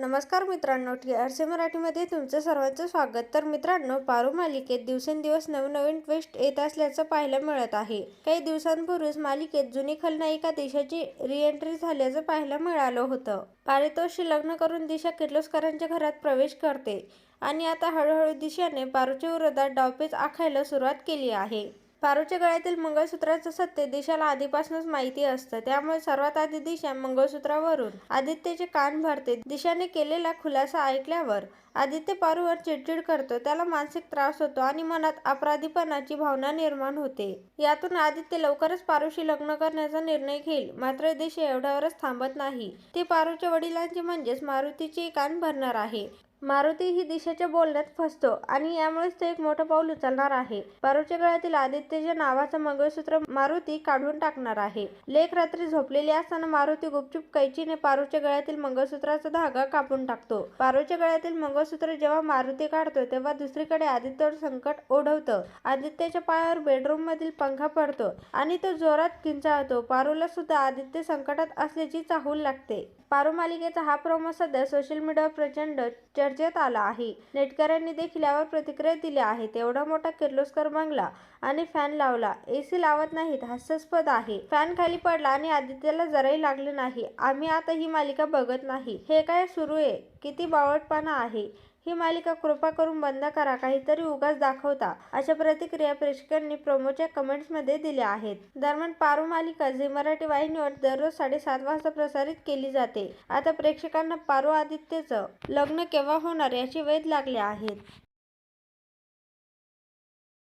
नमस्कार मित्रांनो T R C मराठीमध्ये तुमचं सर्वांचं स्वागत. तर मित्रांनो पारू मालिकेत दिवसेंदिवस नवनवीन ट्विस्ट येत असल्याचं पाहायला मिळत आहे. काही दिवसांपूर्वीच मालिकेत जुनी खलनायिका दिशाची रिएंट्री झाल्याचं पाहायला मिळालं होतं. पारितोषी लग्न करून दिशा किर्लोस्करांच्या घरात प्रवेश करते. आणि आता हळूहळू दिशाने पारूच्या विरोधात डावपेच आखायला सुरुवात केली आहे. पारूच्या गळ्यातील मंगळसूत्राचं सत्य दिशाला आधीपासूनच माहिती असतं. त्यामुळे सर्वात आधी दिशा मंगळसूत्रावरून. आदित्यचे कान भरते. दिशाने केलेला खुलासा ऐकल्यावर आदित्य पारूवर चिडचिड करतो. त्याला मानसिक त्रास होतो आणि मनात अपराधीपणाची भावना निर्माण होते. यातून आदित्य लवकरच पारूशी लग्न करण्याचा निर्णय घेईल. मात्र दिशा एवढ्यावरच थांबत नाही. ती पारूच्या वडिलांची म्हणजेच मारुतीचे कान भरणार आहे. मारुती ही दिशेच्या बोलण्यात फसतो आणि यामुळेच तो एक मोठं पाऊल उचलणार आहे. पारूच्या गळ्यातील आदित्यच्या नावाचं मंगळसूत्र मारुती काढून टाकणार आहे. लेख रात्री झोपलेली असताना मारुती गुपचूप कैचीने पारूच्या गळ्यातील मंगळसूत्राचा धागा कापून टाकतो. पारूच्या गळ्यातील मंगळसूत्र जेव्हा मारुती काढतो तेव्हा दुसरीकडे आदित्यवर संकट ओढवतं. आदित्यच्या पायावर बेडरूम मधील पंखा पडतो आणि तो जोरात किंचाळतो. पारूला सुद्धा आदित्य संकटात असल्याची चाहूल लागते. पारू मालिकेचा हा प्रोमो सध्या सोशल मीडियावर प्रचंड चर्चेत आला आहे. नेटकऱ्यांनी देखील यावर प्रतिक्रिया दिल्या आहेत एवढा मोठा किर्लोस्कर बंगला आणि फॅन लावला. एसी लावत नाहीत हास्यास्पद आहे. फॅन खाली पडला आणि आदित्यला जराही लागले नाही. आम्ही आता ही मालिका बघत नाही. हे काय सुरू आहे? किती बावटपणा आहे. ही मालिका कृपा करून बंद करा काहीतरी उगाच दाखवता अशा प्रतिक्रिया प्रेक्षकांनी प्रोमोच्या कमेंट्समध्ये दिल्या आहेत. दरम्यान पारू मालिका झी मराठी वाहिनीवर दररोज साडेसात वाजता प्रसारित केली जाते. आता प्रेक्षकांना पारू आदित्यचं लग्न केव्हा होणार याची वेध लागले आहेत